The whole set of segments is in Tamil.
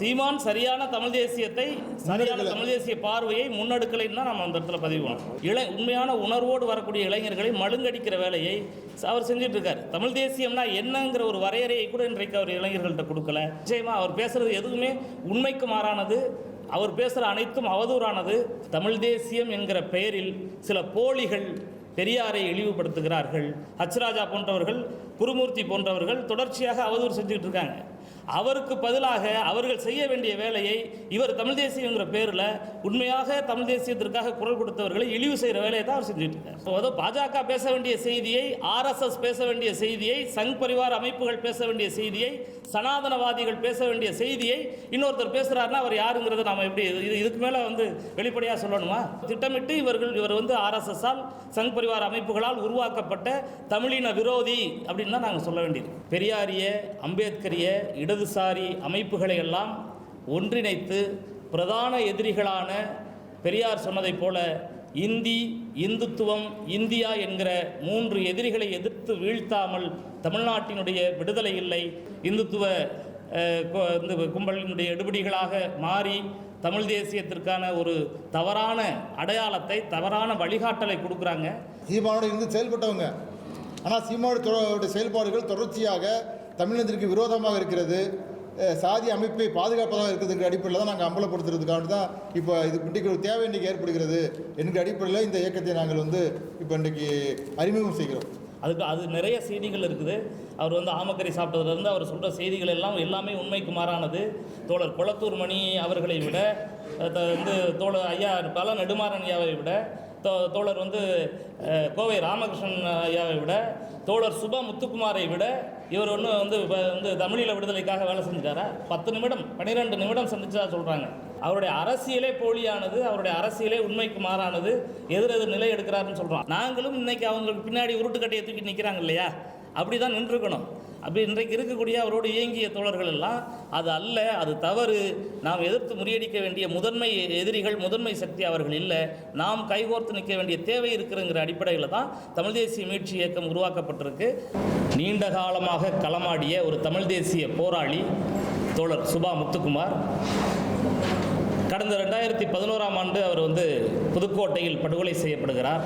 சீமான் சரியான தமிழ் தேசியத்தை சரியான தமிழ் தேசிய பார்வையை முன்னெடுக்கலைன்னு தான் நம்ம அந்த இடத்துல பதிவு பண்ணோம். இளை உண்மையான உணர்வோடு வரக்கூடிய இளைஞர்களை மழுங்கடிக்கிற வேலையை அவர் செஞ்சுட்டு இருக்காரு தமிழ் தேசியம்னா என்னங்கிற ஒரு வரையறையை கூட இன்றைக்கு அவர் இளைஞர்கள்ட்ட கொடுக்கல. நிச்சயமா அவர் பேசுறது எதுவுமே உண்மைக்கு மாறானது. அவர் பேசுகிற அனைத்தும் அவதூறானது. தமிழ் தேசியம் என்கிற பெயரில் சில போலிகள் பெரியாரை இழிவுபடுத்துகிறார்கள். ஹச்ராஜா போன்றவர்கள் குருமூர்த்தி போன்றவர்கள் தொடர்ச்சியாக அவதூறு செஞ்சுக்கிட்டு இருக்காங்க அவருக்கு பதிலாக அவர்கள் செய்ய வேண்டிய வேலையை இவர் தமிழ் தேசியங்கிற பேரில் உண்மையாக தமிழ் தேசியத்திற்காக குரல் கொடுத்தவர்களை இழிவு செய்கிற வேலையை தான் அவர் செஞ்சுட்டு இருக்கார். பாஜக பேச வேண்டிய செய்தியை ஆர்எஸ்எஸ் பேச வேண்டிய செய்தியை சங் பரிவார் அமைப்புகள் பேச வேண்டிய செய்தியை சனாதனவாதிகள் பேச வேண்டிய செய்தியை இன்னொருத்தர் பேசுகிறாருன்னா அவர் யாருங்கிறத நாம் எப்படி இது இதுக்கு மேலே வந்து வெளிப்படையாக சொல்லணுமா? திட்டமிட்டு இவர்கள் இவர் வந்து ஆர்எஸ்எஸ்ஸால் சங் பரிவார் அமைப்புகளால் உருவாக்கப்பட்ட தமிழின விரோதி அப்படின்னு தான் நாங்கள் சொல்ல வேண்டியது பெரியாரிய அம்பேத்கரிய இடதுசாரி அமைப்புகளை எல்லாம் ஒன்றிணைத்து பிரதான எதிரிகளான பெரியார் சொன்னதைப் போல இந்தி இந்துத்துவம் இந்தியா என்கிற மூன்று எதிரிகளை எதிர்த்து வீழ்த்தாமல் தமிழ்நாட்டினுடைய விடுதலை இல்லை. இந்துத்துவ இந்த கும்பலினுடைய எடுபடிகளாக மாறி தமிழ் தேசியத்திற்கான ஒரு தவறான அடையாளத்தை தவறான வழிகாட்டலை கொடுக்குறாங்க. சீமானோடு இருந்து செயல்பட்டவங்க. ஆனால் சீமானோட செயல்பாடுகள் தொடர்ச்சியாக தமிழினத்திற்கு விரோதமாக இருக்கிறது. சாதி அமைப்பை பாதுகாப்பதாக இருக்கிறதுங்கிற அடிப்படையில் தான் நாங்கள் அம்பலப்படுத்துறதுக்காக தான் இப்போ இது இன்றைக்கு ஒரு தேவை இன்றைக்கு ஏற்படுகிறது என்கிற அடிப்படையில் இந்த இயக்கத்தை நாங்கள் வந்து இப்போ இன்றைக்கு அறிமுகம் செய்கிறோம். அதுக்கு அது நிறைய செய்திகள் இருக்குது. அவர் வந்து ஆமக்கறி சாப்பிட்டதுலேருந்து அவர் சொல்கிற செய்திகள் எல்லாம் எல்லாமே உண்மைக்கு மாறானது. தோழர் குளத்தூர் மணி அவர்களை விட வந்து தோழர் ஐயா பல நெடுமாறன் ஐயாவை விட தோ தோழர் வந்து கோவை ராமகிருஷ்ணன் ஐயாவை விட தோழர் சுபா முத்துக்குமாரை விட இவர் ஒன்று வந்து இப்போ வந்து தமிழீழ விடுதலைக்காக வேலை செஞ்சுட்டாரா? பத்து நிமிடம் பன்னிரெண்டு நிமிடம் சந்திச்சதாக சொல்கிறாங்க அவருடைய அரசியலே போலியானது அவருடைய அரசியலே உண்மைக்கு மாறானது எதிரெதிர் நிலை எடுக்கிறாருன்னு சொல்கிறோம் நாங்களும் இன்றைக்கி அவங்களுக்கு பின்னாடி உருட்டுக்கட்டையை தூக்கி நிற்கிறாங்க இல்லையா? அப்படி தான் நின்றுக்கணும். அப்படி இன்றைக்கு இருக்கக்கூடிய அவரோடு இயங்கிய தோழர்கள் எல்லாம் அது அல்ல அது தவறு. நாம் எதிர்த்து முறியடிக்க வேண்டிய முதன்மை எதிரிகள் முதன்மை சக்தி அவர்கள் இல்லை. நாம் கைகோர்த்து நிற்க வேண்டிய தேவை இருக்குங்கிற அடிப்படையில் தான் தமிழ் தேசிய மீட்சி இயக்கம் உருவாக்கப்பட்டிருக்கு. நீண்ட காலமாக களமாடிய ஒரு தமிழ் தேசிய போராளி தோழர் சுபா முத்துக்குமார். கடந்த ரெண்டாயிரத்தி பதினோராம் ஆண்டு அவர் வந்து புதுக்கோட்டையில் படுகொலை செய்யப்படுகிறார்.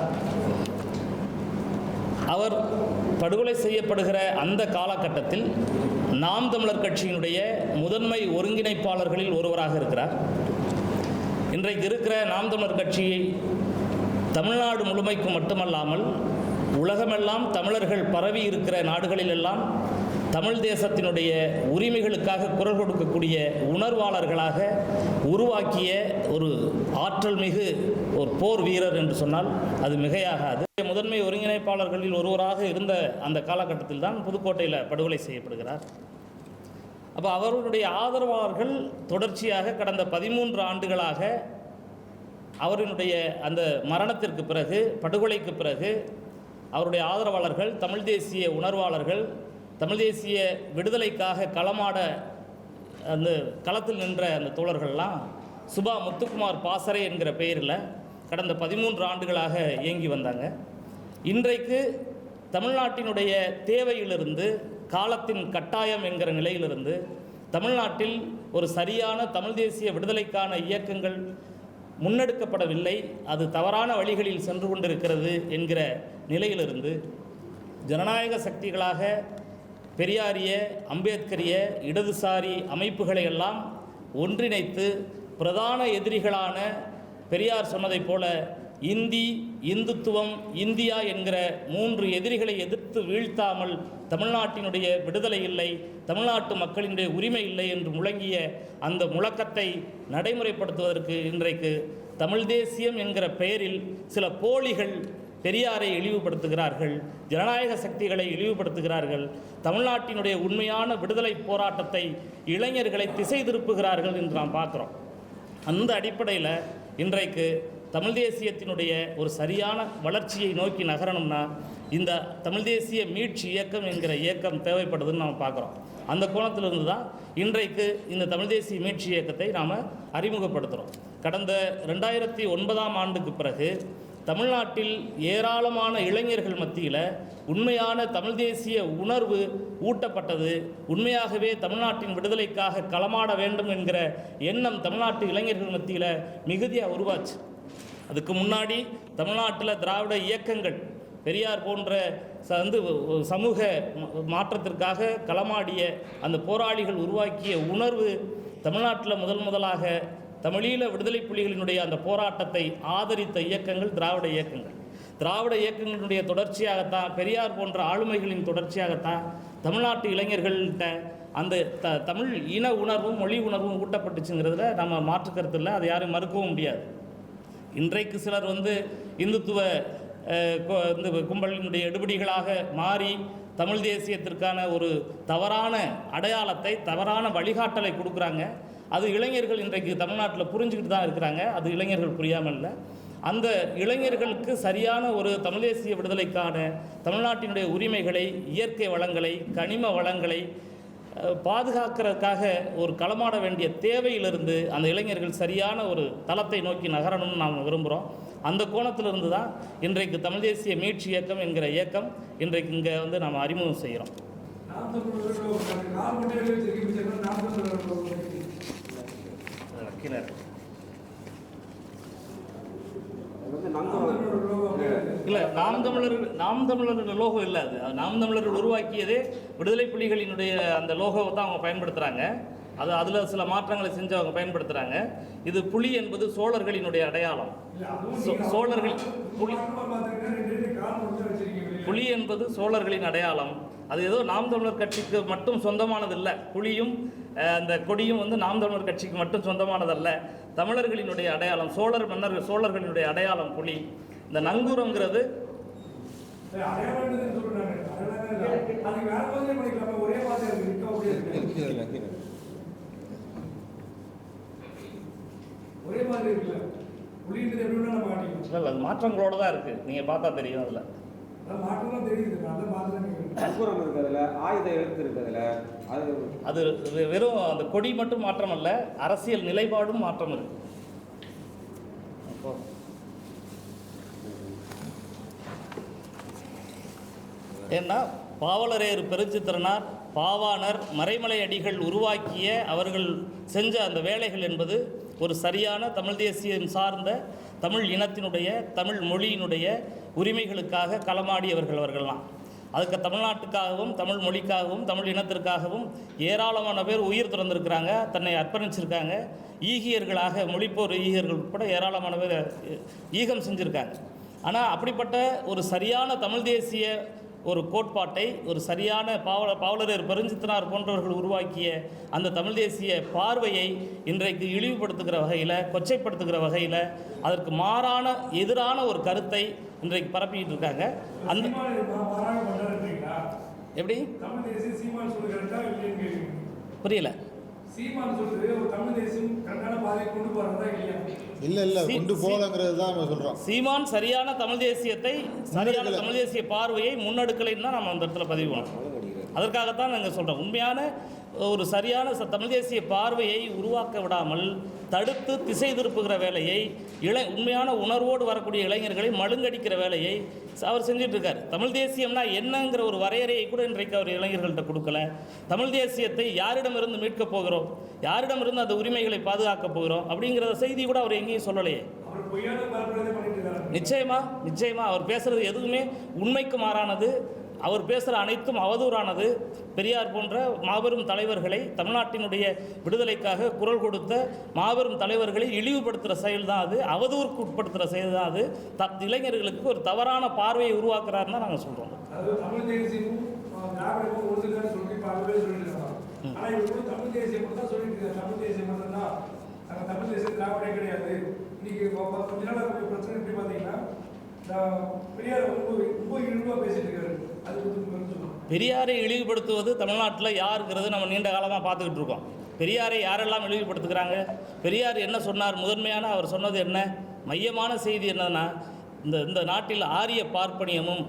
அவர் படுகொலை செய்யப்படுகிற அந்த காலகட்டத்தில் நாம் தமிழர் கட்சியினுடைய முதன்மை ஒருங்கிணைப்பாளர்களில் ஒருவராக இருக்கிறார். இன்றைக்கு இருக்கிற நாம் தமிழர் கட்சியை தமிழ்நாடு முழுமைக்கு மட்டுமல்லாமல் உலகமெல்லாம் தமிழர்கள் பரவி இருக்கிற நாடுகளிலெல்லாம் தமிழ் தேசத்தினுடைய உரிமைகளுக்காக குரல் கொடுக்கக்கூடிய உணர்வாளர்களாக உருவாக்கிய ஒரு ஆற்றல் மிகு ஒரு போர் வீரர் என்று சொன்னால் அது மிகையாகாது. முதன்மை ஒருங்கிணைப்பாளர்களில் ஒருவராக இருந்த அந்த காலகட்டத்தில் தான் புதுக்கோட்டையில் படுகொலை செய்யப்படுகிறார். அப்போ அவர்களுடைய ஆதரவாளர்கள் தொடர்ச்சியாக கடந்த பதிமூன்று ஆண்டுகளாக அவரினுடைய அந்த மரணத்திற்கு பிறகு படுகொலைக்கு பிறகு அவருடைய ஆதரவாளர்கள் தமிழ் தேசிய உணர்வாளர்கள் தமிழ் தேசிய விடுதலைக்காக களமாட அந்த களத்தில் நின்ற அந்த தோழர்கள்லாம் சுபா முத்துக்குமார் பாசறை என்கிற பெயரில் கடந்த பதிமூன்று ஆண்டுகளாக இயங்கி வந்தாங்க. இன்றைக்கு தமிழ்நாட்டினுடைய தேவையிலிருந்து காலத்தின் கட்டாயம் என்கிற நிலையிலிருந்து தமிழ்நாட்டில் ஒரு சரியான தமிழ் தேசிய விடுதலைக்கான இயக்கங்கள் முன்னெடுக்கப்படவில்லை. அது தவறான வழிகளில் சென்று கொண்டிருக்கிறது என்கிற நிலையிலிருந்து ஜனநாயக சக்திகளாக பெரியாரிய அம்பேத்கரிய இடதுசாரி அமைப்புகளை எல்லாம் ஒன்றிணைத்து பிரதான எதிரிகளான பெரியார் சொன்னதைப் போல இந்தி இந்துத்துவம் இந்தியா என்கிற மூன்று எதிரிகளை எதிர்த்து வீழ்த்தாமல் தமிழ்நாட்டினுடைய விடுதலை இல்லை தமிழ்நாட்டு மக்களினுடைய உரிமை இல்லை என்று முழங்கிய அந்த முழக்கத்தை நடைமுறைப்படுத்துவதற்கு இன்றைக்கு தமிழ் தேசியம் என்கிற பெயரில் சில போலிகள் பெரியாரை இழிவுபடுத்துகிறார்கள் ஜனநாயக சக்திகளை இழிவுபடுத்துகிறார்கள் தமிழ்நாட்டினுடைய உண்மையான விடுதலை போராட்டத்தை இளைஞர்களை திசை திருப்புகிறார்கள் என்று நாம் பார்க்குறோம். அந்த அடிப்படையில் இன்றைக்கு தமிழ் தேசியத்தினுடைய ஒரு சரியான வளர்ச்சியை நோக்கி நகரணும்னா இந்த தமிழ் தேசிய மீட்சி இயக்கம் என்கிற இயக்கம் தேவைப்படுதுன்னு நாம் பார்க்குறோம். அந்த கோணத்திலிருந்து தான் இன்றைக்கு இந்த தமிழ் தேசிய மீட்சி இயக்கத்தை நாம் அறிமுகப்படுத்துகிறோம் கடந்த ரெண்டாயிரத்தி ஒன்பதாம் ஆண்டுக்கு பிறகு தமிழ்நாட்டில் ஏராளமான இளைஞர்கள் மத்தியில் உண்மையான தமிழ் தேசிய உணர்வு ஊட்டப்பட்டது. உண்மையாகவே தமிழ்நாட்டின் விடுதலைக்காக களமாட வேண்டும் என்கிற எண்ணம் தமிழ்நாட்டு இளைஞர்கள் மத்தியில் மிகுதியாக உருவாச்சு. அதுக்கு முன்னாடி தமிழ்நாட்டில் திராவிட இயக்கங்கள் பெரியார் போன்ற ச- வந்து சமூக மாற்றத்திற்காக களமாடிய அந்த போராளிகள் உருவாக்கிய உணர்வு தமிழ்நாட்டில் முதல் முதலாக தமிழீழ விடுதலை புலிகளினுடைய அந்த போராட்டத்தை ஆதரித்த இயக்கங்கள் திராவிட இயக்கங்கள். திராவிட இயக்கங்களுடைய தொடர்ச்சியாகத்தான் பெரியார் போன்ற ஆளுமைகளின் தொடர்ச்சியாகத்தான் தமிழ்நாட்டு இளைஞர்கள்ட்ட அந்த த தமிழ் இன உணர்வும் மொழி உணர்வும் ஊட்டப்பட்டுச்சுங்கிறதுல நம்ம மாற்றுக்கருத்து இல்லை அதை யாரும் மறுக்கவும் முடியாது. இன்றைக்கு சிலர் வந்து இந்துத்துவ இந்த கும்பலினுடைய எடுபடிகளாக மாறி தமிழ் தேசியத்திற்கான ஒரு தவறான அடையாளத்தை தவறான வழிகாட்டலை கொடுக்குறாங்க. அது இளைஞர்கள் இன்றைக்கு தமிழ்நாட்டில் புரிஞ்சுக்கிட்டு தான் இருக்கிறாங்க. அது இளைஞர்கள் புரியாமல் இல்லை அந்த இளைஞர்களுக்கு சரியான ஒரு தமிழ் தேசிய விடுதலைக்கான தமிழ்நாட்டினுடைய உரிமைகளை இயற்கை வளங்களை கனிம வளங்களை பாதுகாக்கிறதுக்காக ஒரு களமாட வேண்டிய தேவையிலிருந்து அந்த இளைஞர்கள் சரியான ஒரு தளத்தை நோக்கி நகரணும்னு நாம் விரும்புகிறோம் அந்த கோணத்திலிருந்து தான் இன்றைக்கு தமிழ் தேசிய மீட்சி இயக்கம் என்கிற இயக்கம் இன்றைக்கு இங்கே வந்து நாம் அறிமுகம் செய்கிறோம் நாம் தமிழர்கள் கால் மட்டையிலே திருப்பி வச்சிருக்கோம் நாம் தமிழர்கள் கீழே தமிழர்கள். இல்லை நாம் தமிழர் நாம் தமிழர் லோகோ இல்லை அது. நாம் தமிழர்கள் உருவாக்கியதே விடுதலை புலிகளினுடைய அந்த லோகோவை தான் அவங்க பயன்படுத்துகிறாங்க அது அதில் சில மாற்றங்களை செஞ்சு அவங்க பயன்படுத்துகிறாங்க இது புலி என்பது சோழர்களினுடைய அடையாளம். சோழர்கள் புலி. புலி என்பது சோழர்களின் அடையாளம். அது ஏதோ நாம் தமிழர் கட்சிக்கு மட்டும் சொந்தமானது இல்லை புலியும் அந்த கொடியும் வந்து நாம் தமிழர் கட்சிக்கு மட்டும் சொந்தமானதல்ல. தமிழர்களினுடைய அடையாளம் சோழர் மன்னர்கள் சோழர்களினுடைய அடையாளம் புலி. இந்த நங்கூரங்கிறது ஒரே மாதிரி இருக்குல்ல. புலின்றது நம்ம மாற்றங்களோட தான் இருக்குது நீங்கள் பார்த்தா தெரியும் அதில். அதான் மாற்றம் தான் தெரியுது நல்ல மாற்றம் ஆயுத எழுத்து இருக்கிறதுல அது அது வெ- வெறும் அந்த கொடி மட்டும் மாற்றம் அல்ல அரசியல் நிலைப்பாடும் மாற்றம் இருக்கு. அப்போ. ஏன்னா பாவலரேறு பெருஞ்சித்திரனார் பாவாணர் மறைமலை அடிகள் உருவாக்கிய அவர்கள் செஞ்ச அந்த வேலைகள் என்பது ஒரு சரியான தமிழ் தேசியம் சார்ந்த தமிழ் இனத்தினுடைய தமிழ் மொழியினுடைய உரிமைகளுக்காக களமாடியவர்கள் அவர்கள்லாம். அதுக்கு தமிழ்நாட்டுக்காகவும் தமிழ் மொழிக்காகவும் தமிழ் இனத்திற்காகவும் ஏராளமான பேர் உயிர் திறந்திருக்கிறாங்க தன்னை அர்ப்பணிச்சிருக்காங்க. ஈகியர்களாக மொழிப்போர் ஈகியர்கள் உட்பட ஏராளமான பேர் ஈகம் செஞ்சுருக்காங்க. ஆனால் அப்படிப்பட்ட ஒரு சரியான தமிழ் தேசிய ஒரு கோட்பாட்டை ஒரு சரியான பாவல பாவலரர் பெருஞ்சித்தனார் போன்றவர்கள் உருவாக்கிய அந்த தமிழ் தேசிய பார்வையை இன்றைக்கு இழிவுபடுத்துகிற வகையில் கொச்சைப்படுத்துகிற வகையில் அதற்கு மாறான எதிரான ஒரு கருத்தை இன்றைக்கு பரப்பிக்கிட்டு இருக்காங்க. அந்த எப்படி? புரியல. சீமான் சொல்றது ஒரு தமிழ் தேசியம் கரெக்டான பாதையை கொண்டு போறதா இல்லையா? இல்லை இல்லை சி- கொண்டு சி- போகலங்கிறது தான் நம்ம சொல்கிறோம் சீமான் சரியான தமிழ் தேசியத்தை சரியான. தமிழ் தேசிய பார்வையை முன்னெடுக்கலைன்னு தான் நம்ம அந்த இடத்துல பதிவு பண்ணோம். அதற்காகத்தான் நாங்கள் சொல்கிறோம் உண்மையான ஒரு சரியான ச- தமிழ் தேசிய பார்வையை உருவாக்க விடாமல் தடுத்து திசை திருப்புகிற வேலையை இளை உண்மையான உணர்வோடு வரக்கூடிய இளைஞர்களை மழுங்கடிக்கிற வேலையை அவர் செஞ்சுட்டு இருக்கார் தமிழ் தேசியம்னா என்னங்கிற ஒரு வரையறையை கூட இன்றைக்கு அவர் இளைஞர்கள்ட்ட கொடுக்கல. தமிழ் தேசியத்தை யாரிடமிருந்து மீட்கப் போகிறோம்? யாரிடமிருந்து அந்த உரிமைகளை பாதுகாக்கப் போகிறோம்? அப்படிங்கிற செய்தி கூட அவர் எங்கேயும் சொல்லலையே. நிச்சயமா நிச்சயமா. அவர் பேசுறது எதுவுமே உண்மைக்கு மாறானது. அவர் பேசுகிற அனைத்தும் அவதூறானது. பெரியார் போன்ற மாபெரும் தலைவர்களை தமிழ்நாட்டினுடைய விடுதலைக்காக குரல் கொடுத்த மாபெரும் தலைவர்களை இழிவுபடுத்துகிற செயல் தான் அது அவதூறுக்கு உட்படுத்துகிற செயல் தான் அது. த இளைஞர்களுக்கு ஒரு தவறான பார்வையை உருவாக்குறாருன்னு தான் நாங்கள் சொல்கிறோம் தமிழ் தேசியம் மட்டும் சொல்லிட்டு தேசியம் தேசியம் திராவிடே கிடையாது. இன்னைக்கு கொஞ்ச நாள் பிரச்சனை எப்படி பாத்தீங்கன்னா இந்த பெரியார் ரொம்ப ரொம்ப இழிவா பேசிட்டு இருக்காரு. பெரியாரை இழிவுபடுத்துவது தமிழ்நாட்டில் யாருங்கிறது நம்ம நீண்ட காலமாக பார்த்துக்கிட்டு இருக்கோம். பெரியாரை யாரெல்லாம் இழிவுபடுத்துகிறாங்க? பெரியார் என்ன சொன்னார்? முதன்மையான அவர் சொன்னது என்ன? மையமான செய்தி என்னன்னா இந்த இந்த நாட்டில் ஆரிய பார்ப்பனியமும்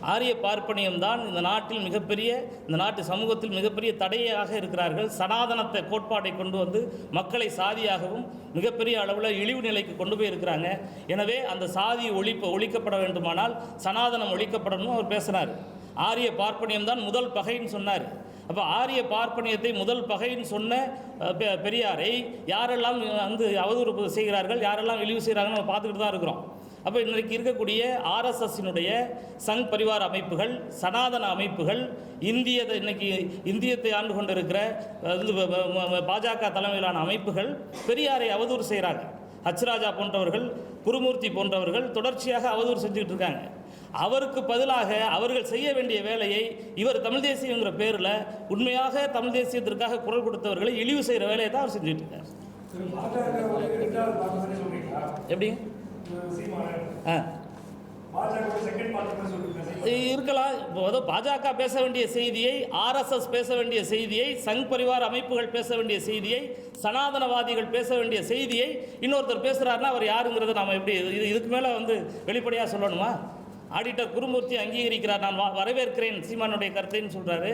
ஆரிய பார்ப்பனியம் தான் இந்த நாட்டில் மிகப்பெரிய இந்த நாட்டு சமூகத்தில் மிகப்பெரிய தடையாக இருக்கிறார்கள். சனாதனத்தை கோட்பாட்டை கொண்டு வந்து மக்களை சாதியாகவும் மிகப்பெரிய அளவில் இழிவு நிலைக்கு கொண்டு போய் இருக்கிறாங்க. எனவே அந்த சாதி ஒழிப்ப ஒழிக்கப்பட வேண்டுமானால் சனாதனம் ஒழிக்கப்படணும்னு அவர் பேசினார். ஆரிய பார்ப்பனியம் தான் முதல் பகைன்னு சொன்னார். அப்போ ஆரிய பார்ப்பனியத்தை முதல் பகைன்னு சொன்ன பெ- பெரியாரை யாரெல்லாம் வந்து அவதூறு செய்கிறார்கள் யாரெல்லாம் இழிவு செய்கிறாங்கன்னு நம்ம பார்த்துக்கிட்டு தான் இருக்கிறோம். அப்போ இன்றைக்கு இருக்கக்கூடிய ஆர்எஸ்எஸ்ஸினுடைய சங் பரிவார அமைப்புகள் சனாதன அமைப்புகள் இந்திய இன்னைக்கு இந்தியத்தை ஆண்டு கொண்டிருக்கிற பாஜக தலைமையிலான அமைப்புகள் பெரியாரை அவதூறு செய்கிறாங்க ஹச்ராஜா போன்றவர்கள் குருமூர்த்தி போன்றவர்கள் தொடர்ச்சியாக அவதூறு செஞ்சுக்கிட்டு இருக்காங்க. அவருக்கு பதிலாக அவர்கள் செய்ய வேண்டிய வேலையை இவர் தமிழ் தேசியங்கிற பேரில் உண்மையாக தமிழ் தேசியத்திற்காக குரல் கொடுத்தவர்களை இழிவு செய்கிற வேலையை தான் அவர் செஞ்சுட்டு இருக்கார். எப்படி ஆ. இருக்கலாம். இப்போ பாஜக பேச வேண்டிய செய்தியை ஆர்எஸ்எஸ் பேச வேண்டிய செய்தியை சங் பரிவார் அமைப்புகள் பேச வேண்டிய செய்தியை சனாதனவாதிகள் பேச வேண்டிய செய்தியை இன்னொருத்தர் பேசுகிறாருன்னா அவர் யாருங்கிறத நாம் எப்படி இது இதுக்கு மேலே வந்து வெளிப்படையாக சொல்லணுமா? ஆடிட்டர் குருமூர்த்தி அங்கீகரிக்கிறார். நான் வரவேற்கிறேன். சீமானுடைய கருத்தைன்னு சொல்கிறாரு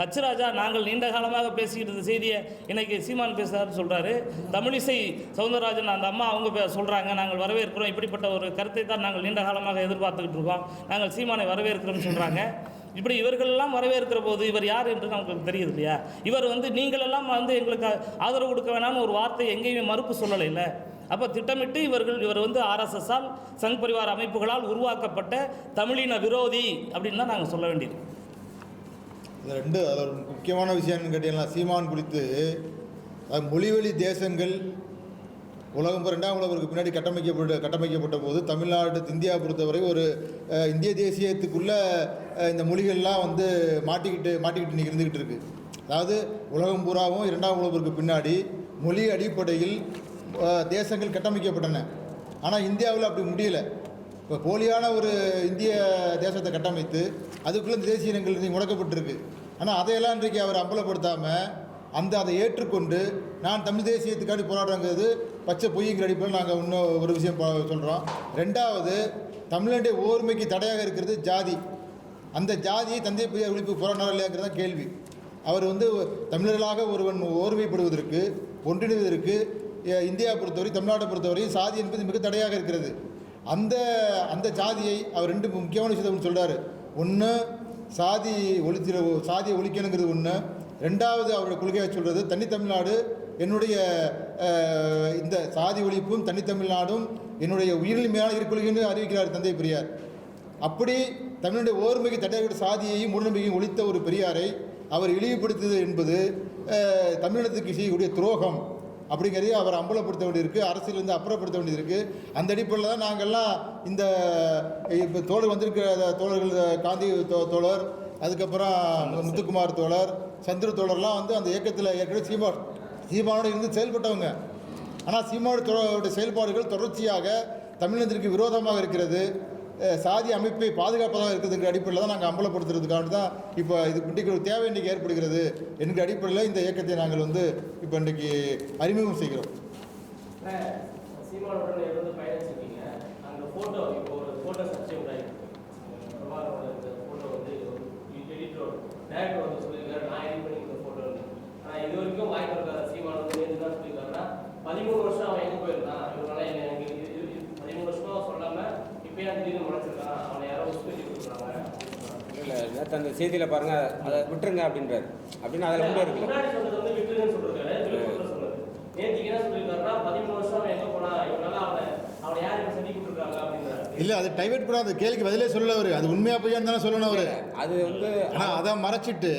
ஹச்ராஜா நாங்கள் நீண்ட காலமாக பேசிக்கிட்டு இருந்த செய்தியை இன்னைக்கு சீமான் பேசுகிறாருன்னு சொல்கிறாரு தமிழிசை சவுந்தரராஜன் அந்த அம்மா அவங்க பே சொல்கிறாங்க நாங்கள் வரவேற்கிறோம். இப்படிப்பட்ட ஒரு கருத்தை தான் நாங்கள் நீண்ட காலமாக எதிர்பார்த்துக்கிட்டு இருக்கோம். நாங்கள் சீமானை வரவேற்கிறோம்னு சொல்கிறாங்க இப்படி இவர்களெல்லாம் வரவேற்கிற போது இவர் யார் என்று நமக்கு தெரியுது இல்லையா? இவர் வந்து நீங்களெல்லாம் வந்து எங்களுக்கு ஆதரவு கொடுக்க வேணாம்னு ஒரு வார்த்தை எங்கேயுமே மறுப்பு சொல்லலை இல்லை அப்போ திட்டமிட்டு இவர்கள் இவர் வந்து ஆர்எஸ்எஸ்ஸால் சங் பரிவார அமைப்புகளால் உருவாக்கப்பட்ட தமிழின விரோதி அப்படின்னு தான் நாங்கள் சொல்ல வேண்டியது. இது ரெண்டு அதில் முக்கியமான விஷயம் கேட்டீங்கன்னா சீமான் குறித்து அது மொழிவழி தேசங்கள் உலகம் ரெண்டாம் உலகிற்கு பின்னாடி கட்டமைக்கப்பட்ட கட்டமைக்கப்பட்ட போது தமிழ்நாடு இந்தியா பொறுத்தவரை ஒரு இந்திய தேசியத்துக்குள்ளே இந்த மொழிகள்லாம் வந்து மாட்டிக்கிட்டு மாட்டிக்கிட்டு இன்னைக்கு இருந்துக்கிட்டு இருக்குது அதாவது உலகம் பூராவும் இரண்டாம் உலகிற்கு பின்னாடி மொழி அடிப்படையில் தேசங்கள் கட்டமைக்கப்பட்டன. ஆனால் இந்தியாவில் அப்படி முடியல. இப்போ போலியான ஒரு இந்திய தேசத்தை கட்டமைத்து அதுக்குள்ளே இந்த தேசிய இனங்கள் முடக்கப்பட்டிருக்கு. ஆனால் அதையெல்லாம் இன்றைக்கு அவர் அம்பலப்படுத்தாமல் அந்த அதை ஏற்றுக்கொண்டு நான் தமிழ் தேசியத்துக்காண்டி போராடுறங்கிறது பச்சை பொய்யுங்கிற அடிப்படையில் நாங்கள் இன்னும் ஒரு விஷயம் சொல்கிறோம் ரெண்டாவது தமிழனுடைய ஓர்மைக்கு தடையாக இருக்கிறது ஜாதி. அந்த ஜாதியை தந்தை பெரியார் ஒழிப்பு போராடினார் இல்லையாங்கிறது தான் கேள்வி. அவர் வந்து தமிழர்களாக ஒருவன் ஓர்மைப்படுவதற்கு ஒன்றிணைவதற்கு இந்தியா பொறுத்தவரை தமிழ்நாட்டை பொறுத்தவரை சாதி என்பது மிக தடையாக இருக்கிறது. அந்த அந்த சாதியை அவர் ரெண்டு முக்கியமான விஷயத்தை ஒன்று சொல்கிறாரு ஒன்று சாதி ஒழித்திர சாதியை ஒழிக்கணுங்கிறது ஒன்று ரெண்டாவது அவருடைய கொள்கையை சொல்கிறது தனித்தமிழ்நாடு என்னுடைய இந்த சாதி ஒழிப்பும் தனித்தமிழ்நாடும் என்னுடைய உயிரிழமையான இருக்கொள்கைன்னு அறிவிக்கிறார் தந்தை பெரியார். அப்படி தமிழுடைய ஓர்மைக்கு தடையாக சாதியையும் மூடநம்பிக்கையும் ஒழித்த ஒரு பெரியாரை அவர் இழிவுபடுத்துவது என்பது தமிழினத்துக்கு செய்யக்கூடிய துரோகம். அப்படிங்கிறதை அவர் அம்பலப்படுத்த வேண்டியிருக்கு அரசியலிருந்து அப்புறப்படுத்த வேண்டியிருக்கு. அந்த அடிப்படையில் தான் நாங்கள்லாம் இந்த இப்போ தோழர் வந்திருக்கிற தோழர்கள் காந்தி தோ- தோழர் அதுக்கப்புறம் முத்துக்குமார் தோழர் சந்திர தோழர்லாம் வந்து அந்த இயக்கத்தில் ஏற்கனவே சீமா சீமானோடு இருந்து செயல்பட்டவங்க. ஆனால் சீமானோட செயல்பாடுகள் தொடர்ச்சியாக தமிழினத்திற்கு விரோதமாக இருக்கிறது. சாதி அமைப்பை பாதுகாப்பதாக இருக்கிறதுங்கிற அடிப்படையில் தான் நாங்கள் அம்பலப்படுத்துறதுக்காக தான் இப்போ இது இன்றைக்கு தேவை இன்றைக்கி ஏற்படுகிறது என்கிற அடிப்படையில் இந்த இயக்கத்தை நாங்கள் வந்து இப்போ இன்றைக்கி அறிமுகம் செய்கிறோம். ஃபோட்டோ இப்போ ஒரு சர்ச்சை உண்டாயிருக்கு. வந்து எடிட்டர் டேரக்டர் வந்து சொல்லியிருக்காரு நான் எடிட் பண்ணி இந்த ஃபோட்டோ ஆனால் இது வரைக்கும் வாய்ப்பு இருக்காது சீமான் வந்து என்ன சொல்லியிருக்காருன்னா பதிமூணு வருஷம் அவன் எங்கே போயிருந்தான் இவனால என்ன எனக்கு இது- இது- இது பதிமூணு வருஷமா சொல்லாம இப்பயே திடீர்னு முளைச்சிருக்கான் அவனை யாரோ உஸ்பெட்டி கொடுக்குறாங்க அந்த செய்தியில் பாருங்க அதை விட்டுருங்க அப்படின்றாரு. அப்படின்னு அதில் இருக்குல்ல விழுப்புரத்துல சொன்னது நேற்றுக்கு என்ன சொல்லியிருக்காருன்னா பதிமூணு வருஷம் எங்கே போனா இவனால அவனை அவனை யார் இல்லை அது டைவர்ட் பண்ண அந்த கேள்விக்கு பதிலே சொல்லல அவர் அது உண்மையாக பொய்யான்னு தானே சொல்லணும் அவர். அது வந்து ஆனால் அதை மறைச்சிட்டு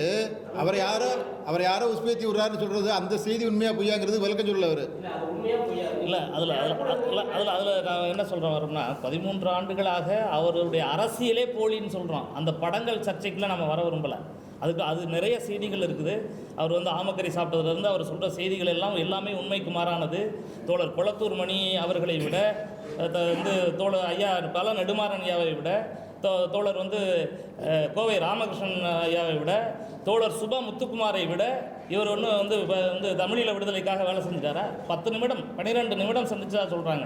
அவர் யாரோ அவர் யாரோ உஸ்பேத்தி விடுறாருன்னு சொல்கிறது அந்த செய்தி உண்மையாக பொய்யாங்கிறது விளக்கம் சொல்லல அவர் இல்ல அது உண்மையா பொய்யா இல்லை அதில் அதில் அதில் அதில் நான் என்ன சொல்கிறேன் வரோம்னா பதிமூன்று ஆண்டுகளாக அவருடைய அரசியலே போலின்னு சொல்கிறோம் அந்த படங்கள் சர்ச்சைக்குள்ள நம்ம வர விரும்பலை. அதுக்கு அது நிறைய செய்திகள் இருக்குது. அவர் வந்து ஆமக்கறி சாப்பிட்டதுலேருந்து அவர் சொல்கிற செய்திகள் எல்லாம் எல்லாமே உண்மைக்கு மாறானது. தோழர் குளத்தூர் மணி அவர்களை விட வந்து தோழர் ஐயா பல நெடுமாறன் ஐயாவை விட தோ தோழர் வந்து கோவை ராமகிருஷ்ணன் ஐயாவை விட தோழர் சுப முத்துக்குமாரை விட இவர் ஒன்று வந்து வந்து தமிழீழ விடுதலைக்காக வேலை செஞ்சுட்டாரா? பத்து நிமிடம் பன்னிரெண்டு நிமிடம் சந்திச்சதா சொல்கிறாங்க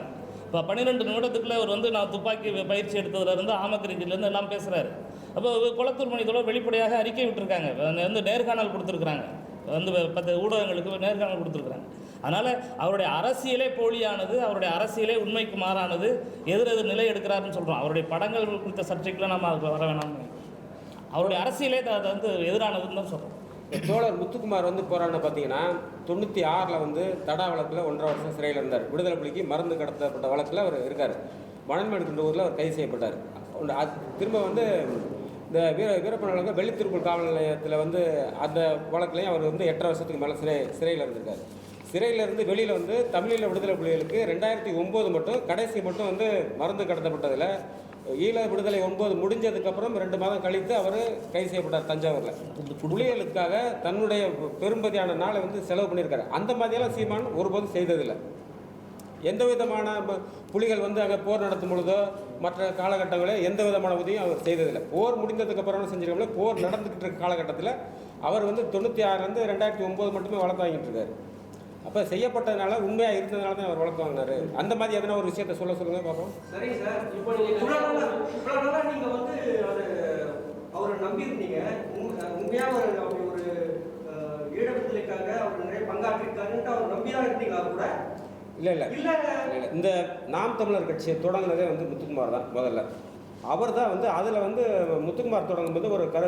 இப்போ பன்னிரெண்டு நிமிடத்துக்குள்ள அவர் வந்து நான் துப்பாக்கி பயிற்சி எடுத்ததுலேருந்து ஆமக்கரிஞ்சிலேருந்து எல்லாம் பேசுகிறாரு அப்போ குளத்தூர் மணி தொடர் வெளிப்படையாக அறிக்கை விட்டுருக்காங்க. வந்து- நேர்காணல் கொடுத்துருக்குறாங்க. வந்து பத்து ஊடகங்களுக்கு நேர்காணல் கொடுத்துருக்குறாங்க. அதனால் அவருடைய அரசியலே போலியானது அவருடைய அரசியலே உண்மைக்கு மாறானது எதிர் எதிர் நிலை எடுக்கிறாருன்னு சொல்கிறோம் அவருடைய படங்கள் குறித்த சர்ச்சைக்குலாம் நம்ம அதுக்கு வர வேணாம்னு அவருடைய அரசியலே அதை அது வந்து எதிரானதுன்னு தான் சொல்கிறோம் தோழர் முத்துக்குமார் வந்து போராடின பார்த்தீங்கன்னா தொண்ணூற்றி ஆறில் வந்து தடா வழக்கில் ஒன்றரை வருஷம் சிறையில் இருந்தார். விடுதலை புலிக்கு மருந்து கடத்தப்பட்ட வழக்கில் அவர் இருக்கார். மணன்மேடுக்கின்ற ஊரில் அவர் கைது செய்யப்பட்டார். உண்டு- அது திரும்ப வந்து இந்த வீர வீரப்பன் வழக்கு வெள்ளித்திருப்பூர் காவல் நிலையத்தில் வந்து அந்த வழக்குலையும் அவர் வந்து எட்டரை வருஷத்துக்கு மேலே சிறை சிறையில் இருந்திருக்கார். சிறையிலேருந்து வெளியில் வந்து தமிழீழ விடுதலை புலிகளுக்கு ரெண்டாயிரத்தி ஒம்பது மட்டும் கடைசி மட்டும் வந்து மருந்து கடத்தப்பட்டதில் ஈழ விடுதலை ஒன்பது முடிஞ்சதுக்கப்புறம் ரெண்டு மாதம் கழித்து அவர் கைது செய்யப்பட்டார் தஞ்சாவூரில். புலிகளுக்காக தன்னுடைய பெரும்பதியான நாளை வந்து செலவு பண்ணியிருக்காரு. அந்த மாதிரியெல்லாம் சீமான் ஒருபோதும் செய்ததில்லை. எந்த விதமான புலிகள் வந்து அங்கே போர் நடத்தும் பொழுதோ மற்ற காலகட்டங்களில் எந்த விதமான உதவியும் அவர் செய்ததில்லை. போர் முடிந்ததுக்கப்புறம் செஞ்சிருக்கோம்ல போர் நடந்துக்கிட்டு இருக்க காலகட்டத்தில் அவர் வந்து தொண்ணூற்றி ஆறுலேருந்து ரெண்டாயிரத்தி ஒம்பது மட்டுமே வளர்த்து வாங்கிட்டு இருக்காரு. அப்போ செய்யப்பட்டதுனால உண்மையாக இருந்ததுனால தான் அவர் வளர்த்து வாங்கினாரு. அந்த மாதிரி எதனா ஒரு விஷயத்த சொல்ல சொல்லுங்க பார்ப்போம் சரிங்க சார். இப்போ நீங்க இவ்வளவு நாளா இவ்வளவு நாளா நீங்க வந்து அவரை நம்பி இருந்தீங்க உண்மையா ஒரு ஒரு விடுதலைக்காக அவர் நிறைய பங்காற்றிருக்காருன்ட்டு அவர் நம்பி தான் இருந்தீங்களா கூட? இல்லை இல்லை. இல்ல இல்ல, இந்த நாம் தமிழர் கட்சியை தொடங்கினதே வந்து முத்துக்குமார் தான் முதல்ல. அவர் தான் வந்து அதில் வந்து முத்துக்குமார் தொடங்கும்போது ஒரு கர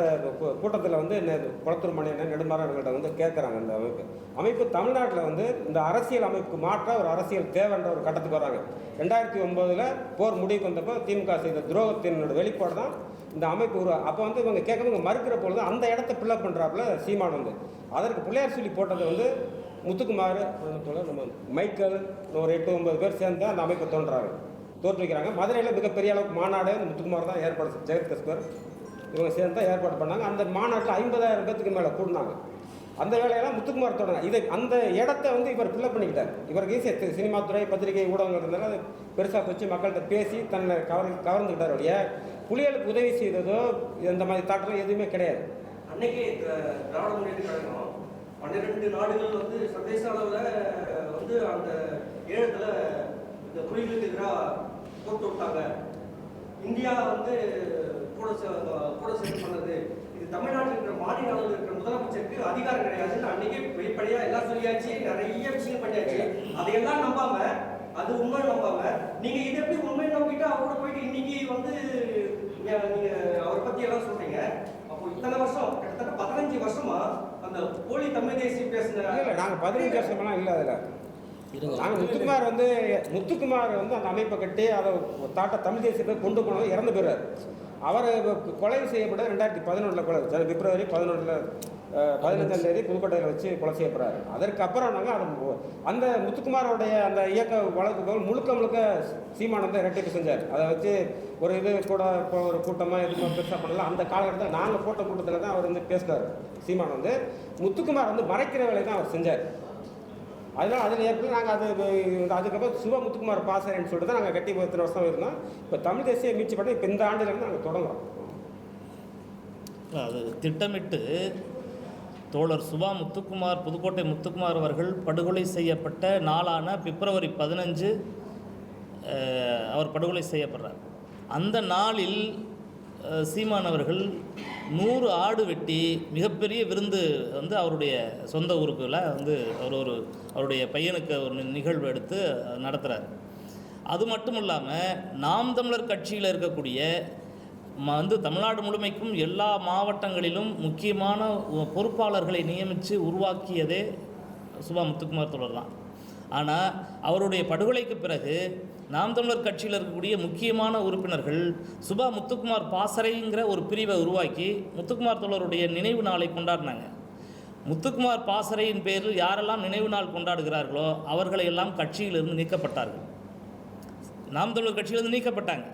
கூட்டத்தில் வந்து இந்த குளத்தூர் மணியன் நெடுமாறன்கிட்ட வந்து கேட்குறாங்க இந்த அமைப்பு. அமைப்பு தமிழ்நாட்டில் வந்து இந்த அரசியல் அமைப்புக்கு மாற்ற ஒரு அரசியல் தேவைன்ற ஒரு கட்டத்துக்கு வராங்க. ரெண்டாயிரத்தி ஒம்போதில் போர் முடிவுக்கு வந்தப்போ திமுக செய்த துரோகத்தினோட வெளிப்பாடு தான் இந்த அமைப்பு உருவா அப்போ வந்து இவங்க கேட்கும்போது மறுக்கிற பொழுது அந்த இடத்த ஃபில்லப் பண்ணுறாப்புல சீமான் வந்து. அதற்கு பிள்ளையார் சொல்லி போட்டது வந்து முத்துக்குமார் நம்ம மைக்கேல் ஒரு எட்டு ஒன்பது பேர் சேர்ந்து தான் அந்த அமைப்பை தோன்றாரு. தோற்றுவிக்கிறாங்க. மதுரையில் மிகப்பெரிய அளவுக்கு மாநாடு முத்துக்குமார் தான் ஏற்பாடு ஜெகத் கஸ்பர் இவங்க சேர்ந்து தான் ஏற்பாடு பண்ணாங்க. அந்த மாநாட்டில் ஐம்பதாயிரம் பேத்துக்கு மேலே கூடினாங்க. அந்த வேலையெல்லாம் முத்துக்குமார் தொடங்க இதை அந்த இடத்த வந்து இவர் ஃபில்லப் பண்ணிக்கிட்டார். இவருக்கு ஈஸியாக சினிமா துறை பத்திரிகை ஊடகங்கள் இருந்தாலும் அது பெருசாக வச்சு மக்கள்கிட்ட பேசி தன்னை கவர் கவர்ந்துக்கிட்டார் ஒழிய புலிகளுக்கு உதவி செய்ததோ இந்த மாதிரி தாக்கம் எதுவுமே கிடையாது. அன்னைக்கு திரா- திராவிட முன்னேற்ற கழகம் பன்னிரெண்டு நாடுகள் வந்து சர்வதேச அளவில் வந்து அந்த ஏழத்தில் இந்த புலிகளுக்கு எதிராக போட்டு விட்டாங்க இந்தியா வந்து கூட கூட சேர்ந்து பண்ணது. இது தமிழ்நாட்டில் இருக்கிற மாநில அளவில் இருக்கிற முதலமைச்சருக்கு அதிகாரம் கிடையாதுன்னு அன்னைக்கே வெளிப்படையா எல்லாம் சொல்லியாச்சு. நிறைய விஷயம் பண்ணியாச்சு. அதையெல்லாம் நம்பாம அது உண்மை நம்பாம நீங்க இதை எப்படி உண்மை நம்பிட்டு அவரோட போயிட்டு இன்னைக்கு வந்து நீங்க அவரை பத்தி எல்லாம் சொல்றீங்க. அப்போ இத்தனை வருஷம் கிட்டத்தட்ட பதினஞ்சு வருஷமா அந்த போலி தமிழ் தேசிய பேசின இல்லை நாங்கள் பதினஞ்சு வருஷமெல்லாம் இல்லை அதுல. நாங்கள் முத்துக்குமார் வந்து முத்துக்குமார் வந்து அந்த அமைப்பை கட்டி அதை தாட்ட தமிழ் தேசியத்தை கொண்டு போனது இறந்து போயிறார் அவர் கொலை செய்யப்பட்ட ரெண்டாயிரத்தி பதினொன்றில் கொலை ஜன- பிப்ரவரி பதினொன்றில் பதினஞ்சாம் தேதி புதுக்கோட்டையில் வச்சு கொலை செய்யப்படுறாரு. அதற்கப்புறம் நாங்கள் அதை அந்த முத்துக்குமாரோடைய அந்த இயக்க வழக்குகள் முழுக்க முழுக்க சீமான் வந்து செஞ்சார். அதை வச்சு ஒரு இது கூட இப்போ ஒரு கூட்டமாக எதுவும் பெருசாக பண்ணல. அந்த காலகட்டத்தில் நாங்கள் போட்ட கூட்டத்தில் தான் அவர் வந்து பேசினார் சீமான் வந்து முத்துக்குமார் வந்து மறைக்கிற வேலை தான் அவர் செஞ்சார். அதனால் அதில் எப்படி நாங்கள் அது அதுக்கப்புறம் சிவ முத்துக்குமார் பாசறைன்னு சொல்லிட்டு தான் நாங்கள் கட்டி இத்தனை வருஷம் இருந்தோம். இப்போ தமிழ் தேசிய மீட்சி பண்ணி இப்போ இந்த ஆண்டுலேருந்து நாங்கள் தொடங்குறோம். அது திட்டமிட்டு தோழர் சுபா முத்துக்குமார் புதுக்கோட்டை முத்துக்குமார் அவர்கள் படுகொலை செய்யப்பட்ட நாளான பிப்ரவரி பதினஞ்சு அவர் படுகொலை செய்யப்படுறார். அந்த நாளில் சீமான் அவர்கள் நூறு ஆடு வெட்டி மிகப்பெரிய விருந்து வந்து அவருடைய சொந்த ஊருக்குள்ள வந்து அவர் ஒரு அவருடைய பையனுக்கு ஒரு நிகழ்வு எடுத்து நடத்துகிறார் அது மட்டும் இல்லாமல் நாம் தமிழர் கட்சியில் இருக்கக்கூடிய ம- வந்து தமிழ்நாடு முழுமைக்கும் எல்லா மாவட்டங்களிலும் முக்கியமான பொறுப்பாளர்களை நியமித்து உருவாக்கியதே சுபா முத்துக்குமார் தொடர் தான். ஆனால் அவருடைய படுகொலைக்கு பிறகு நாம் தமிழர் கட்சியில் இருக்கக்கூடிய முக்கியமான உறுப்பினர்கள் சுபா முத்துக்குமார் பாசறைங்கிற ஒரு பிரிவை உருவாக்கி முத்துக்குமார் தோழருடைய நினைவு நாளை கொண்டாடினாங்க. முத்துக்குமார் பாசறையின் பேரில் யாரெல்லாம் நினைவு நாள் கொண்டாடுகிறார்களோ அவர்களை எல்லாம் கட்சியிலிருந்து நீக்கப்பட்டார்கள். நாம் தமிழர் கட்சியிலிருந்து நீக்கப்பட்டாங்க.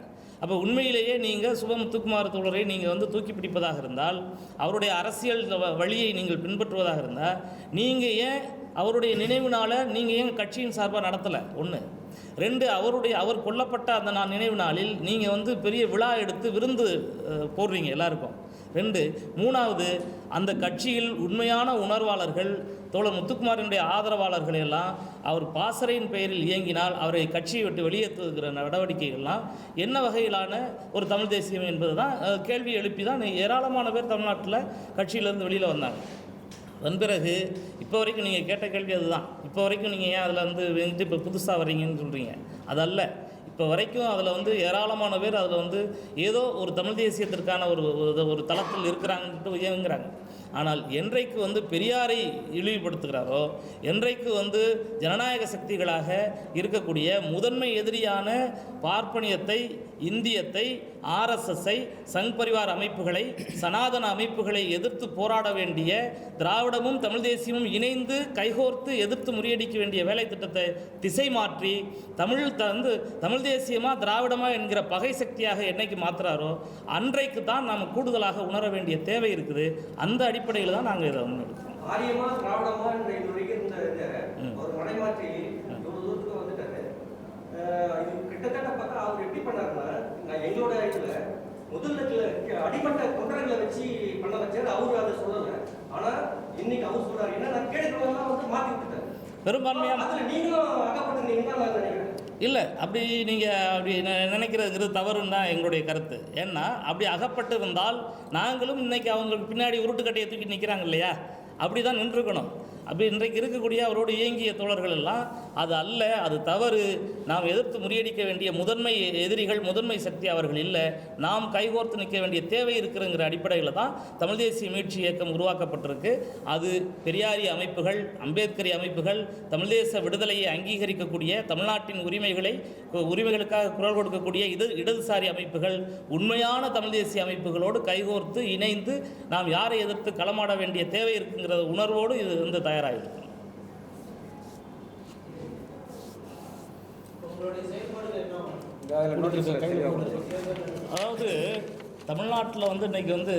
அப்போ உண்மையிலேயே நீங்கள் சுபமுத்துக்குமார் தோழரை நீங்கள் வந்து தூக்கி பிடிப்பதாக இருந்தால் அவருடைய அரசியல் வ- வழியை நீங்கள் பின்பற்றுவதாக இருந்தால் நீங்கள் ஏன் அவருடைய நினைவு நாளை நீங்கள் ஏன் கட்சியின் சார்பாக நடத்தலை? ஒன்று ரெண்டு அவருடைய அவர் கொல்லப்பட்ட அந்த நான் நினைவு நாளில் நீங்கள் வந்து பெரிய விழா எடுத்து விருந்து போடுறீங்க எல்லாருக்கும். ரெண்டு மூணாவது அந்த கட்சியில் உண்மையான உணர்வாளர்கள் தோழர் முத்துக்குமாரினுடைய ஆதரவாளர்கள் எல்லாம் அவர் பாசறையின் பெயரில் இயங்கினால் அவரை கட்சியை விட்டு வெளியேற்றுகிற நடவடிக்கைகள்லாம் என்ன வகையிலான ஒரு தமிழ் தேசியம் என்பது தான் கேள்வி எழுப்பி தான் ஏராளமான பேர் தமிழ்நாட்டில் கட்சியிலேருந்து வெளியில் வந்தாங்க. அதன் பிறகு இப்போ வரைக்கும் நீங்கள் கேட்ட கேள்வி அதுதான். இப்போ வரைக்கும் நீங்கள் ஏன் அதில் வந்து வந்துட்டு இப்போ புதுசாக வர்றீங்கன்னு சொல்கிறீங்க அதல்ல. இப்போ வரைக்கும் அதில் வந்து ஏராளமான பேர் அதில் வந்து ஏதோ ஒரு தமிழ் தேசியத்திற்கான ஒரு ஒரு- தளத்தில் இருக்கிறாங்கன்ட்டு இயங்குறாங்க ஆனால் என்றைக்கு வந்து பெரியாரை இழிவுபடுத்துகிறாரோ என்றைக்கு வந்து ஜனநாயக சக்திகளாக இருக்கக்கூடிய முதன்மை எதிரியான பார்ப்பனியத்தை இந்தியத்தை ஆர்எஸ்எஸ்ஐ சங் பரிவார் அமைப்புகளை சனாதன அமைப்புகளை எதிர்த்து போராட வேண்டிய திராவிடமும் தமிழ் தேசியமும் இணைந்து கைகோர்த்து எதிர்த்து முறியடிக்க வேண்டிய வேலை திட்டத்தை திசை மாற்றி தமிழ் தந்து தமிழ் தேசியமா திராவிடமா என்கிற பகை சக்தியாக என்னைக்கு மாத்துறாரோ அன்றைக்கு தான் நாம் கூடுதலாக உணர வேண்டிய தேவை இருக்குது. அந்த அடிப்படையில் தான் நாங்கள் இதை முன்னெடுக்கிறோம் ஆரியமா திராவிடமா என்ற வந்துட்டாரு. கிட்டத்தட்ட பார்த்தா அவர் எப்படி பண்ணாருன்னா நான் எங்களோட இதுல முதல்ல அடிமட்ட தொண்டர்களை வச்சு பண்ண வச்சாரு. அவரு அதை சொல்லல. ஆனா இன்னைக்கு அவர் சொல்றாரு என்ன நான் கேட்கறதெல்லாம் வந்து மாத்தி விட்டுட்டாரு. பெரும்பான்மையான அதுல நீங்களும் அகப்பட்டிருந்தீங்கன்னு நான் நினைக்கிறேன்? இல்லை அப்படி நீங்கள் அப்படி நினைக்கிறதுங்கிறது தவறுன்னு தான் எங்களுடைய கருத்து. ஏன்னா அப்படி அகப்பட்டு இருந்தால் நாங்களும் இன்னைக்கு அவங்களுக்கு பின்னாடி உருட்டுக்கட்டையை தூக்கி நிற்கிறாங்க இல்லையா? அப்படி தான் நின்றுக்கணும். அப்படி இன்றைக்கு இருக்கக்கூடிய அவரோடு இயங்கிய தோழர்கள் எல்லாம் அது அல்ல அது தவறு. நாம் எதிர்த்து முறியடிக்க வேண்டிய முதன்மை எதிரிகள் முதன்மை சக்தி அவர்கள் இல்லை. நாம் கைகோர்த்து நிற்க வேண்டிய தேவை இருக்குங்கிற அடிப்படையில் தான் தமிழ் தேசிய மீட்சி இயக்கம் உருவாக்கப்பட்டிருக்கு. அது பெரியாரி அமைப்புகள் அம்பேத்கரி அமைப்புகள் தமிழ் தேச விடுதலையை அங்கீகரிக்கக்கூடிய தமிழ்நாட்டின் உரிமைகளை உரிமைகளுக்காக குரல் கொடுக்கக்கூடிய இது இடதுசாரி அமைப்புகள் உண்மையான தமிழ் தேசிய அமைப்புகளோடு கைகோர்த்து இணைந்து நாம் யாரை எதிர்த்து களமாட வேண்டிய தேவை இருக்குங்கிற உணர்வோடு இது வந்து தயாராகிருக்கு உங்களுடைய செயல்பாடுகள் என்ன அதில் நோட்டீஸில் தெளிவாக கொடுத்துருக்கோம். அதாவது தமிழ்நாட்டில் வந்து இன்னைக்கு வந்து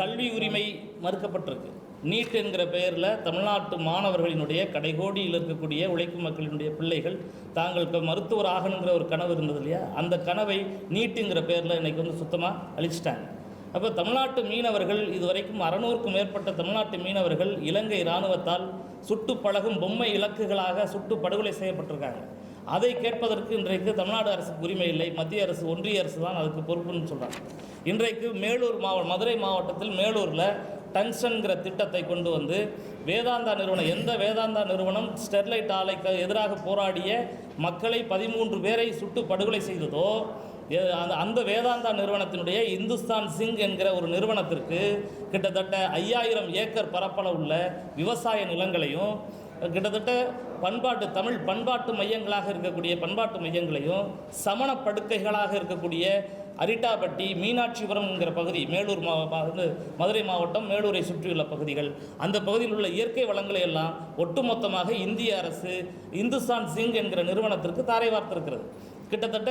கல்வி உரிமை மறுக்கப்பட்டிருக்கு. நீட் என்கிற பெயரில் தமிழ்நாட்டு மாணவர்களினுடைய கடைகோடியில் இருக்கக்கூடிய உழைக்கும் மக்களினுடைய பிள்ளைகள் தாங்கள் இப்ப மருத்துவர் ஆகணுங்கிற ஒரு கனவு இருந்தது இல்லையா? அந்த கனவை நீட்டுங்கிற பேரில் இன்னைக்கு வந்து சுத்தமாக அழிச்சிட்டாங்க. அப்போ தமிழ்நாட்டு மீனவர்கள் இதுவரைக்கும் அறநூறுக்கும் மேற்பட்ட தமிழ்நாட்டு மீனவர்கள் இலங்கை இராணுவத்தால் சுட்டு பழகும் பொம்மை இலக்குகளாக சுட்டு படுகொலை செய்யப்பட்டிருக்காங்க. அதை கேட்பதற்கு இன்றைக்கு தமிழ்நாடு அரசுக்கு உரிமை இல்லை. மத்திய அரசு ஒன்றிய அரசு தான் அதுக்கு பொறுப்புன்னு சொல்கிறாங்க இன்றைக்கு மேலூர் மாவட்டம் மதுரை மாவட்டத்தில் மேலூரில் டங்ஸ்டன்கிற திட்டத்தை கொண்டு வந்து வேதாந்தா நிறுவனம் எந்த வேதாந்தா நிறுவனம் ஸ்டெர்லைட் ஆலைக்கு எதிராக போராடிய மக்களை பதிமூன்று பேரை சுட்டு படுகொலை செய்ததோ அந்த அந்த வேதாந்தா நிறுவனத்தினுடைய இந்துஸ்தான் சிங் என்கிற ஒரு நிறுவனத்திற்கு கிட்டத்தட்ட ஐயாயிரம் ஏக்கர் பரப்பளவுள்ள விவசாய நிலங்களையும் கிட்டத்தட்ட பண்பாட்டு தமிழ் பண்பாட்டு மையங்களாக இருக்கக்கூடிய பண்பாட்டு மையங்களையும் சமண படுக்கைகளாக இருக்கக்கூடிய அரிட்டாபட்டி மீனாட்சிபுரம்ங்கிற பகுதி மேலூர் மா மதுரை மாவட்டம் மேலூரை சுற்றியுள்ள பகுதிகள். அந்த பகுதியில் உள்ள இயற்கை வளங்களை எல்லாம் ஒட்டுமொத்தமாக இந்திய அரசு இந்துஸ்தான் சிங் என்கிற நிறுவனத்திற்கு தாரை வார்த்திருக்கிறது. கிட்டத்தட்ட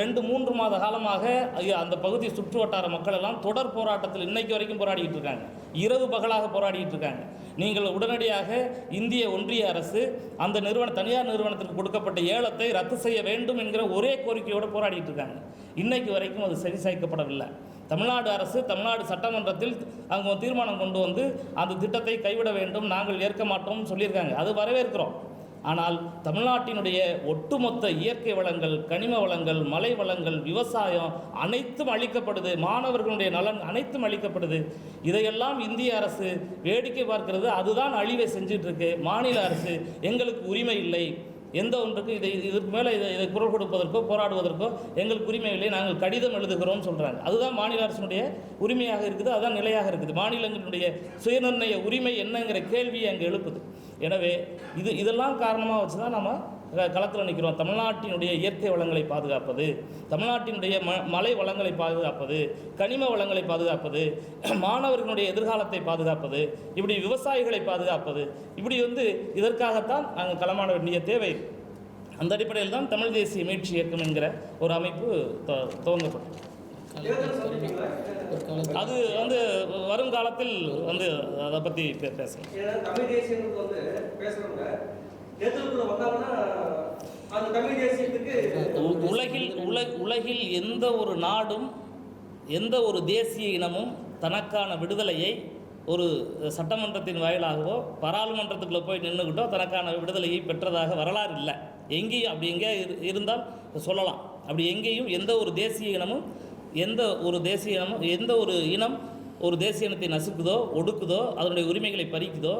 ரெண்டு மூன்று மாத காலமாக அந்த பகுதி சுற்று வட்டார மக்கள் எல்லாம் தொடர் போராட்டத்தில் இன்னைக்கு வரைக்கும் போராடிட்டு இருக்காங்க. இரவு பகலாக போராடிட்டு இருக்காங்க. நீங்கள் உடனடியாக இந்திய ஒன்றிய அரசு அந்த நிறுவன தனியார் நிறுவனத்திற்கு கொடுக்கப்பட்ட ஏலத்தை ரத்து செய்ய வேண்டும் என்கிற ஒரே கோரிக்கையோடு போராடிட்டு இருக்காங்க. இன்னைக்கு வரைக்கும் அது சரி சாய்க்கப்படவில்லை தமிழ்நாடு அரசு தமிழ்நாடு சட்டமன்றத்தில் அவங்க தீர்மானம் கொண்டு வந்து அந்த திட்டத்தை கைவிட வேண்டும் நாங்கள் ஏற்க மாட்டோம்னு சொல்லியிருக்காங்க. அது வரவேற்கிறோம். ஆனால் தமிழ்நாட்டினுடைய ஒட்டுமொத்த இயற்கை வளங்கள் கனிம வளங்கள் மலை வளங்கள் விவசாயம் அனைத்தும் அளிக்கப்படுது மாணவர்களுடைய நலன் அனைத்தும் அளிக்கப்படுது இதையெல்லாம் இந்திய அரசு வேடிக்கை பார்க்கிறது. அதுதான் அழிவை செஞ்சுட்டு இருக்கு மாநில அரசு எங்களுக்கு உரிமை இல்லை. எந்த ஒன்றுக்கும் இதை இதற்கு மேலே இதை இதை குரல் கொடுப்பதற்கோ போராடுவதற்கோ எங்களுக்கு உரிமை இல்லை. நாங்கள் கடிதம் எழுதுகிறோம் சொல்கிறாங்க அதுதான் மாநில அரசினுடைய உரிமையாக இருக்குது. அதுதான் நிலையாக இருக்குது. மாநிலங்களுடைய சுயநிர்ணய உரிமை என்னங்கிற கேள்வியை அங்கே எழுப்புது. எனவே இது இதெல்லாம் காரணமாக வச்சு தான் நம்ம களத்தில் நிற்கிறோம் தமிழ்நாட்டினுடைய இயற்கை வளங்களை பாதுகாப்பது தமிழ்நாட்டினுடைய ம மலை வளங்களை பாதுகாப்பது கனிம வளங்களை பாதுகாப்பது மாணவர்களுடைய எதிர்காலத்தை பாதுகாப்பது இப்படி விவசாயிகளை பாதுகாப்பது இப்படி வந்து இதற்காகத்தான் நாங்கள் களமாட வேண்டிய தேவை. அந்த அடிப்படையில் தான் தமிழ் தேசிய மீட்சி இயக்கம் என்கிற ஒரு அமைப்பு துவங்கப்பட்டது. அது வந்து வருங்காலத்தில் வந்து அதை பற்றி பேசலாம் ஏன்னா தமிழ் தேசியத்துக்கு வந்து தேர்தலுக்குள்ள வந்தாங்கன்னா உ- உலகில் உல உலகில் எந்த ஒரு நாடும் எந்த ஒரு தேசிய இனமும் தனக்கான விடுதலையை ஒரு சட்டமன்றத்தின் வாயிலாகவோ பாராளுமன்றத்துக்குள்ளே போய் நின்றுக்கிட்டோ தனக்கான விடுதலையை பெற்றதாக வரலாறு இல்லை. எங்கேயும் அப்படி எங்கே இரு- இருந்தால் சொல்லலாம். அப்படி எங்கேயும் எந்த ஒரு தேசிய இனமும் எந்த ஒரு தேசிய இனமும் எந்த ஒரு இனம் ஒரு தேசிய இனத்தை நசுக்குதோ ஒடுக்குதோ அதனுடைய உரிமைகளை பறிக்குதோ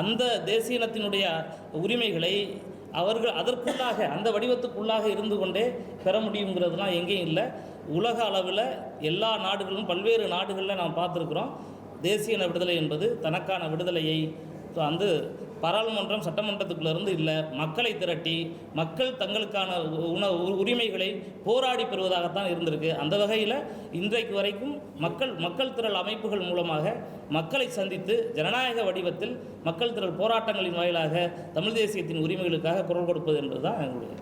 அந்த தேசிய இனத்தினுடைய உரிமைகளை அவர்கள் அதற்குள்ளாக அந்த வடிவத்துக்குள்ளாக இருந்து கொண்டே பெற முடியுங்கிறதுலாம் எங்கேயும் இல்லை. உலக அளவில் எல்லா நாடுகளும் பல்வேறு நாடுகளில் நாம் பார்த்துருக்குறோம். தேசிய இன விடுதலை என்பது தனக்கான விடுதலையை வந்து பாராளுமன்றம் சட்டமன்றத்துக்குள்ளேருந்து இல்லை மக்களை திரட்டி மக்கள் தங்களுக்கான உ- உண உ- உரிமைகளை போராடி பெறுவதாகத்தான் இருந்திருக்கு. அந்த வகையில் இன்றைக்கு வரைக்கும் மக்கள் மக்கள் திரள் அமைப்புகள் மூலமாக மக்களை சந்தித்து ஜனநாயக வடிவத்தில் மக்கள் திரள் போராட்டங்களின் வாயிலாக தமிழ் தேசியத்தின் உரிமைகளுக்காக குரல் கொடுப்பது என்பதுதான் எங்களுடைய